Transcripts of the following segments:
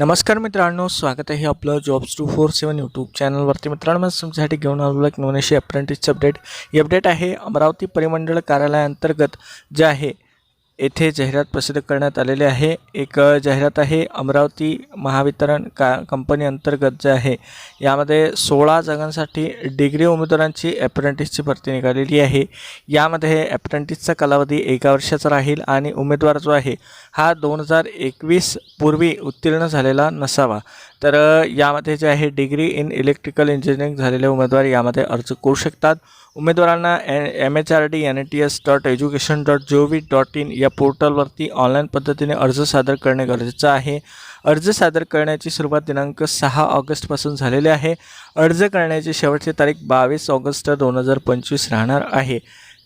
नमस्कार मित्रांनो स्वागत आहे आपलं jobs two four seven YouTube चॅनलवरती मित्रांनो मी तुमच्यासाठी घेऊन आलेलो एक नवीन अप्रेंटिसचं अपडेट ही अपडेट आहे अमरावती परिमंडळ कार्यालयाअंतर्गत जे आहे येथे जाहिरात प्रसिद्ध करण्यात आलेली आहे. एक जाहिरात आहे अमरावती महावितरण का कंपनी अंतर्गत जे आहे यामध्ये सोळा जागांसाठी डिग्री उमेदवारांची ॲप्रेंटिसची भरती निघालेली आहे. यामध्ये ॲप्रेंटिसचा कालावधी एका वर्षाचा राहील आणि उमेदवार जो आहे हा दोन हजार एकवीस पूर्वी उत्तीर्ण झालेला नसावा. तर यामध्ये जे आहे डिग्री इन इलेक्ट्रिकल इंजिनिअरिंग झालेले उमेदवार यामध्ये अर्ज करू शकतात. उमेदवारांना M H R D N A T S dot education dot G O V dot in या पोर्टलवरती ऑनलाईन पद्धतीने अर्ज सादर करणे गरजेचं आहे. अर्ज सादर करण्याची सुरुवात दिनांक सहा ऑगस्टपासून झालेली आहे. अर्ज करण्याची शेवटची तारीख बावीस ऑगस्ट दोन हजार पंचवीस राहणार आहे.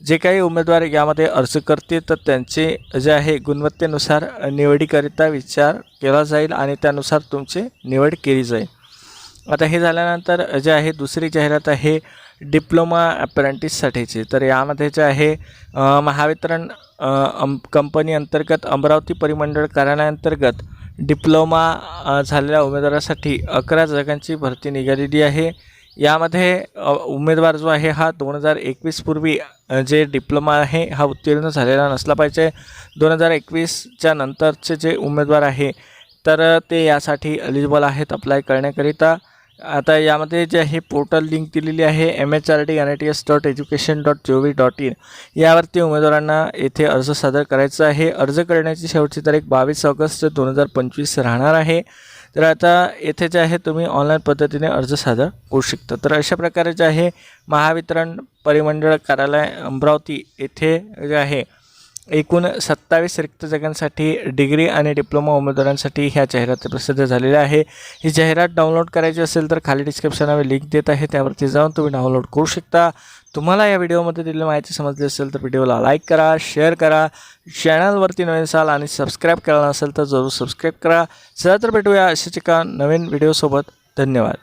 जे काही उमेदवार यामध्ये अर्ज करतील तर त्यांचे जे आहे गुणवत्तेनुसार निवडीकरिता विचार केला जाईल आणि त्यानुसार तुमची निवड केली जाईल. आता हे झाल्यानंतर जे आहे दुसरी जाहिरात आहे डिप्लोमा अप्रेंटिससाठीची. तर यामध्ये जे आहे महावितरण कंपनी अंतर्गत अमरावती परिमंडळ कार्यालयाअंतर्गत डिप्लोमा झालेल्या उमेदवारासाठी अकरा जागांची भरती निघालेली आहे. यामध्ये उमेदवार जो आहे हा दोन हजार एकवीसपूर्वी जे डिप्लोमा आहे हा उत्तीर्ण झालेला नसला पाहिजे. दोन हजार एकवीसच्या नंतरचे जे उमेदवार आहे तर ते यासाठी एलिजिबल आहेत अप्लाय करण्याकरिता. आता यामध्ये जे आहे पोर्टल लिंक दिलेली आहे M H R D N I T S dot education dot G O V dot in यावरती उमेदवारांना येथे अर्ज सादर करायचा आहे. अर्ज करण्याची शेवटची तारीख बावीस ऑगस्ट दोन हजार पंचवीस राहणार आहे. तर आता येथे जे आहे तुम्ही ऑनलाईन पद्धतीने अर्ज सादर करू शकता. तर अशा प्रकारे जे आहे महावितरण परिमंडळ कार्यालय अमरावती येथे जे आहे एकूण सत्तावीस रिक्त जागांसाठी डिग्री आणि डिप्लोमा उमेदवारांसाठी ह्या जाहिराती प्रसिद्ध झालेल्या आहे. ही जाहिरात डाउनलोड करायची असेल तर खाली डिस्क्रिप्शनमध्ये लिंक देत आहे. त्यावरती जाऊन तुम्ही डाउनलोड करू शकता. तुम्हाला या व्हिडिओमध्ये दिलेली माहिती समजली असेल तर व्हिडिओला लाईक करा शेअर करा. चॅनलवरती नवीन असाल आणि सबस्क्राईब केला नसेल तर जरूर सबस्क्राईब करा. चला तर भेटूया अशाच एका नवीन व्हिडिओसोबत धन्यवाद.